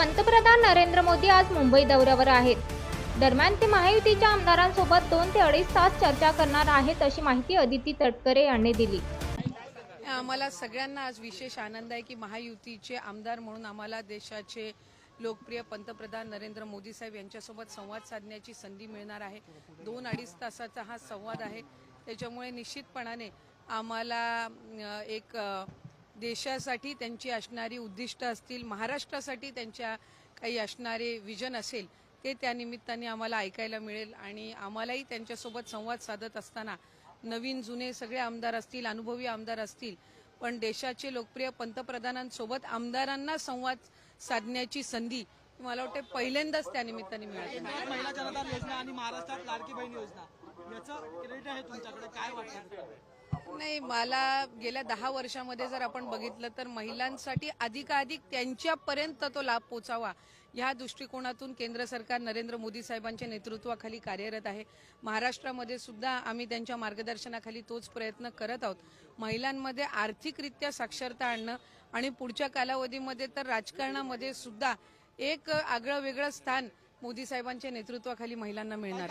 पंतप्रधान नरेंद्र मोदी आज मुंबई दौऱ्यावर आहेत. दरम्यान ते महायुतीच्या आमदारांसोबत दोन ते अडीच तास चर्चा करणार आहेत अशी माहिती अदिती तटकरे यांनी दिली. आम्हाला सगळ्यांना आज विशेष आनंद आहे की महायुतीचे आमदार म्हणून आम्हाला देशाचे लोकप्रिय पंतप्रधान नरेंद्र मोदी साहेब यांच्यासोबत संवाद साधण्याची संधी मिळणार आहे. दोन अडीच तासाचा हा संवाद आहे. त्याच्यामुळे निश्चितपणाने आम्हाला एक देशासाठी त्यांची असणारी उद्दिष्ट असतील महाराष्ट्रासाठी त्यांच्या काही असणारे विजन असेल ते त्यानिमित्ताने आम्हाला ऐकायला मिळेल आणि आम्हालाही त्यांच्यासोबत संवाद साधत असताना नवीन जुने सगळे आमदार असतील अनुभवी आमदार असतील पण देशाचे लोकप्रिय पंतप्रधानांसोबत आमदारांना संवाद साधण्याची संधी मला वाटते पहिल्यांदाच त्यानिमित्ताने मिळाली. महिला जनता योजना आणि महाराष्ट्रात लाडकी बहीण योजना याचं क्रेडिट आहे तुमच्याकडे काय वाटतं? नाही मला गेल्या दहा वर्षामध्ये जर आपण बघितलं तर महिलांसाठी अधिकाधिक त्यांच्यापर्यंत तो लाभ पोचावा या दृष्टिकोनातून केंद्र सरकार नरेंद्र मोदी साहेबांच्या नेतृत्वाखाली कार्यरत आहे. महाराष्ट्रामध्ये सुद्धा आम्ही त्यांच्या मार्गदर्शनाखाली तोच प्रयत्न करत आहोत. महिलांमध्ये आर्थिकरित्या साक्षरता आणणं आणि पुढच्या कालावधीमध्ये तर राजकारणामध्ये सुद्धा एक आगळं वेगळं स्थान मोदी साहेबांच्या नेतृत्वाखाली महिलांना मिळणार